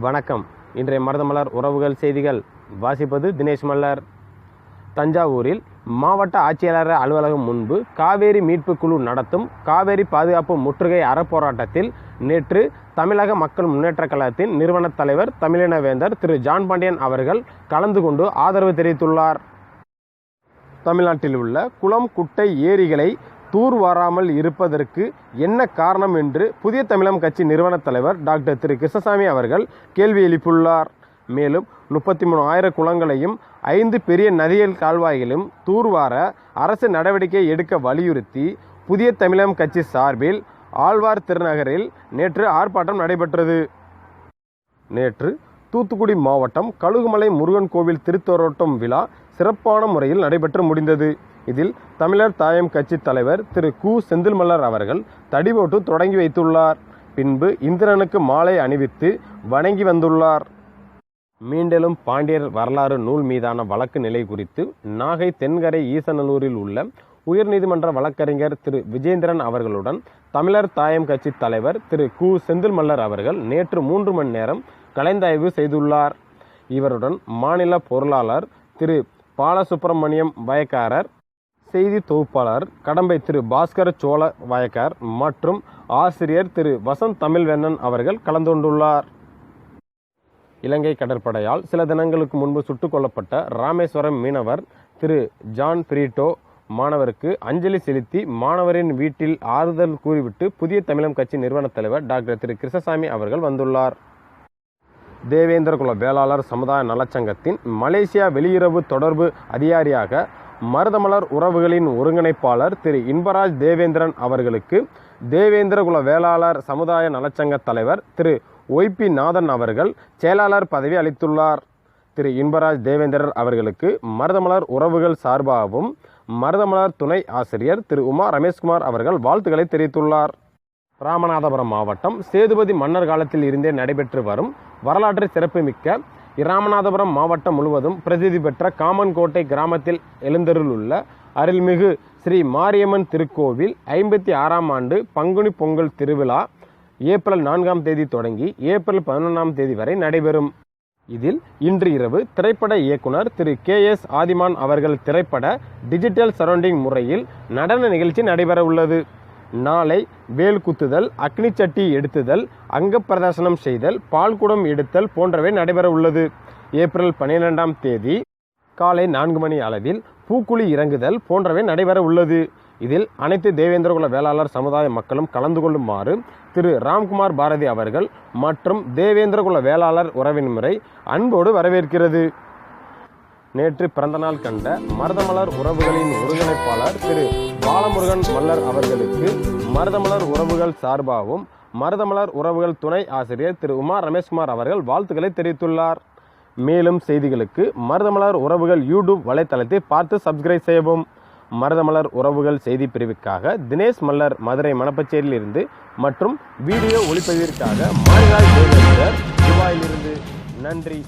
வணக்கம். இன்றைய மருதமலர் உறவுகள் செய்திகள். வாசிப்பது தினேஷ் மல்லர். தஞ்சாவூரில் மாவட்ட ஆட்சியாளர் அலுவலகம் முன்பு காவேரி மீட்பு குழு நடத்தும் காவேரி பாதுகாப்பு முற்றுகை அறப்போராட்டத்தில் நேற்று தமிழக மக்கள் முன்னேற்றக் கழகத்தின் நிறுவனத் தலைவர் தமிழினவேந்தர் திரு ஜான் பாண்டியன் அவர்கள் கலந்து கொண்டு ஆதரவு தெரிவித்துள்ளார். தமிழ்நாட்டில் உள்ள குளம் குட்டை ஏரிகளை தூர்வாராமல் இருப்பதற்கு என்ன காரணம் என்று புதிய தமிழம் கட்சி நிறுவனத் தலைவர் டாக்டர் திரு கிருஷ்ணசாமி அவர்கள் கேள்வி எழுப்பியுள்ளார். மேலும் முப்பத்தி மூணு ஆயிரம் குளங்களையும் ஐந்து பெரிய நதியல் கால்வாய்களையும் தூர்வார அரசு நடவடிக்கை எடுக்க வலியுறுத்தி புதிய தமிழகம் கட்சி சார்பில் ஆழ்வார் திருநகரில் நேற்று ஆர்ப்பாட்டம் நடைபெற்றது. நேற்று தூத்துக்குடி மாவட்டம் கழுகுமலை முருகன் கோவில் திருத்தோரோட்டம் விழா சிறப்பான முறையில் நடைபெற்று முடிந்தது. இதில் தமிழர் தாயம் கட்சி தலைவர் திரு கு. செந்தில்மல்லர் அவர்கள் தடிபோட்டு தொடங்கி வைத்துள்ளார். பின்பு இந்திரனுக்கு மாலை அணிவித்து வணங்கி வந்துள்ளார். மீண்டலும் பாண்டியர் வரலாறு நூல் மீதான வழக்கு நிலை குறித்து நாகை தென்கரை ஈசநல்லூரில் உள்ள உயர்நீதிமன்ற வழக்கறிஞர் திரு விஜேந்திரன் அவர்களுடன் தமிழர் தாயம் கட்சி தலைவர் திரு கு. செந்தில்மல்லர் அவர்கள் நேற்று மூன்று மணி நேரம் கலந்தாய்வு செய்துள்ளார். இவருடன் மாநில பொருளாளர் திரு பாலசுப்பிரமணியம் வயக்காரர் செய்தி தொகுப்பாளர் கடம்பை திரு பாஸ்கர சோழ வயக்கார் மற்றும் ஆசிரியர் திரு வசந்த் தமிழ்வேந்தன் அவர்கள் கலந்து கொண்டுள்ளார். இலங்கை கடற்படையால் சில தினங்களுக்கு முன்பு சுட்டுக் கொல்லப்பட்ட ராமேஸ்வரம் மீனவர் திரு ஜான் பிரீட்டோ மாணவருக்கு அஞ்சலி செலுத்தி மாணவரின் வீட்டில் ஆறுதல் கூறிவிட்டு புதிய தமிழம் கட்சி நிறுவனத் தலைவர் டாக்டர் திரு கிருஷ்ணசாமி அவர்கள் வந்துள்ளார். தேவேந்திரகுல வேளாளர் சமுதாய நலச்சங்கத்தின் மலேசியா வெளியுறவு தொடர்பு அதிகாரியாக மருதமலர் உறவுகளின் ஒருங்கிணைப்பாளர் திரு இன்பராஜ் தேவேந்திரன் அவர்களுக்கு தேவேந்திரகுல வேளாளர் சமுதாய நலச்சங்க தலைவர் திரு ஒய்பி நாதன் அவர்கள் செயலாளர் பதவி அளித்துள்ளார். திரு இன்பராஜ் தேவேந்திரர் அவர்களுக்கு மருதமலர் உறவுகள் சார்பாகவும் மருதமலர் துணை ஆசிரியர் திரு உமா ரமேஷ்குமார் அவர்கள் வாழ்த்துக்களை தெரிவித்துள்ளார். ராமநாதபுரம் மாவட்டம் சேதுபதி மன்னர் காலத்தில் இருந்தே நடைபெற்று வரும் வரலாற்று சிறப்புமிக்க இராமநாதபுரம் மாவட்டம் முழுவதும் பிரசித்தி பெற்ற காமன்கோட்டை கிராமத்தில் எழுந்தருளுள்ள அருள்மிகு ஸ்ரீ மாரியம்மன் திருக்கோவில் ஐம்பத்தி ஆறாம் ஆண்டு பங்குனி பொங்கல் திருவிழா ஏப்ரல் நான்காம் தேதி தொடங்கி ஏப்ரல் பதினொன்றாம் தேதி வரை நடைபெறும். இதில் இன்று இரவு திரைப்பட இயக்குனர் திரு கே எஸ் ஆதிமான் அவர்கள் திரைப்பட டிஜிட்டல் சரௌண்டிங் முறையில் நடன நிகழ்ச்சி நடைபெற உள்ளது நாளை வேல் குத்துதல் அக்னி சட்டி எடுத்துதல் அங்க பிரதர்சனம் செய்தல் பால்குடம் எடுத்தல் போன்றவை நடைபெற உள்ளது. ஏப்ரல் பன்னிரெண்டாம் தேதி காலை நான்கு மணி அளவில் பூக்குழி இறங்குதல் போன்றவை நடைபெற உள்ளது. இதில் அனைத்து தேவேந்திரகுல வேளாளர் சமுதாய மக்களும் கலந்து கொள்ளுமாறு திரு ராம்குமார் பாரதி அவர்கள் மற்றும் தேவேந்திரகுல வேளாளர் உறவின் முறை அன்போடு வரவேற்கிறது. நேற்று பிறந்தநாள் கண்ட மருதமலர் உறவுகளின் ஒருங்கிணைப்பாளர் திரு பாலமுருகன் மல்லர் அவர்களுக்கு மருதமலர் உறவுகள் சார்பாகவும் மருதமலர் உறவுகள் துணை ஆசிரியர் திரு உமார் ரமேஷ்குமார் அவர்கள் வாழ்த்துக்களை தெரிவித்துள்ளார். மேலும் செய்திகளுக்கு மருதமலர் உறவுகள் யூடியூப் வலைத்தளத்தை பார்த்து சப்ஸ்கிரைப் செய்யவும். மருதமலர் உறவுகள் செய்தி பிரிவுக்காக தினேஷ் மல்லர் மதுரை மணப்பச்சேரியிலிருந்து மற்றும் வீடியோ ஒளிப்பதிவிற்காக மாநில துபாயிலிருந்து நன்றி.